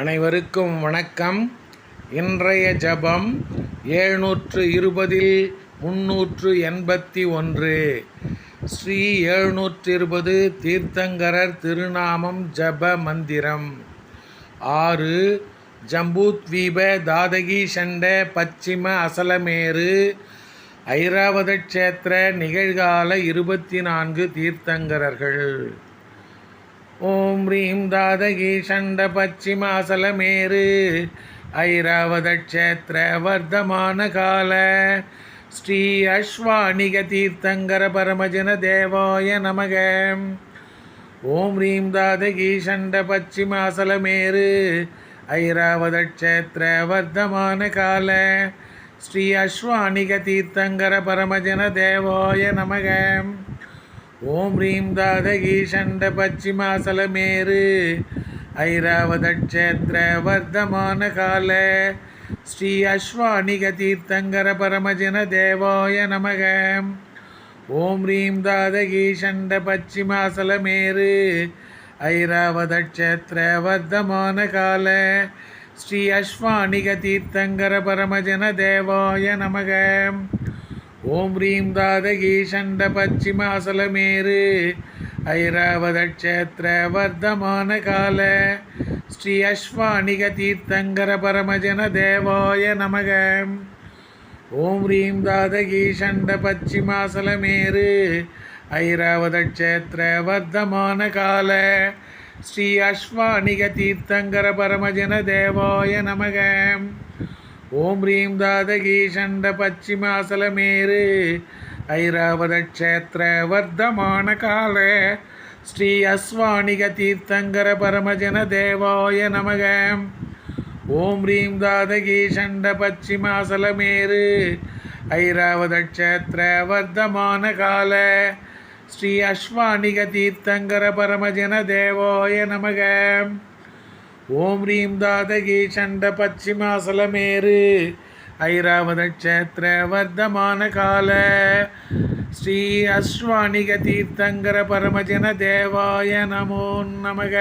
அனைவருக்கும் வணக்கம். இன்றைய ஜபம் ஏழ்நூற்று இருபதில் முன்னூற்று எண்பத்தி ஒன்று ஸ்ரீ எழுநூற்று இருபது தீர்த்தங்கரர் திருநாமம் ஜப மந்திரம். ஆறு ஜம்பூத்வீப தாதகி சண்ட பச்சிம அசலமேரு ஐராவத க்ஷேத்திர நிகழ்கால இருபத்தி நான்கு தீர்த்தங்கரர்கள். ஓம் ரீம் தாதகி சண்ட பச்சிமாசலமேரு ஐராவத வர்த்தமான கால. ஸ்ரீ அஸ்வாணிக தீர்த்தங்கர பரமஜன தேவாய நமக. ஓம் ரீம் தாதகி சண்ட பச்சிமாசலமேரு ஐராவத வர்த்தமான கால. ஸ்ரீ அஸ்வாணிக தீர்த்தங்கர பரமஜன தேவாய நமகம் ஓம் ரீம் தாதகி சண்ட பச்சிமாசலமேரு ஐராவத வர்த்தமான கால. ஸ்ரீ அஸ்வானிக தீர்த்தங்கர பரமஜன தேவாய நமக. ஓம் ரீம் தாதகி சண்ட பச்சிமாசலமேரு ஐராவத வர்த்தமான கால. ஸ்ரீ அஸ்வானிக தீர்த்தங்கர பரமஜன தேவாய நமகம் ஓம் ரீம் தாதகி சண்ட பச்சிமாசலமேரு ஐராவத க்ஷேத்திர வர்த்தமான கால. ஸ்ரீ அஸ்வானிக தீர்த்தங்கர பரமஜன தேவாய நமக. ஓம் ரீம் தாதகி சண்ட பச்சிமாசலமேரு ஐராவதக்ஷேத்திர வர்த்தமான கால. ஸ்ரீ அஸ்வானிக தீர்த்தங்கர பரமஜன தேவாய நமக. ஓம் ரீம் தாதகி சண்ட பச்சிமாசலமேரு ஐராவத க்ஷேத்திர வர்த்தமான கால. ஸ்ரீ அஸ்வாணிக தீர்த்தங்கர பரமஜன தேவாய நமக. ஓம் ரீம் தாதகி சண்ட பச்சிமாசலமேரு ஐராவத க்ஷேத்திர வர்த்தமான கால. ஸ்ரீ அஸ்வாணிக தீர்த்தங்கர பரமஜன தேவாய நமகம் ஓம் ரீம் தாதகி சண்ட பச்சிமாசலமேரு ஐராவத க்ஷேத்திர வர்த்தமான கால. ஸ்ரீ அஸ்வானிக தீர்த்தங்கர பரமஜன தேவாய நமோ நமக.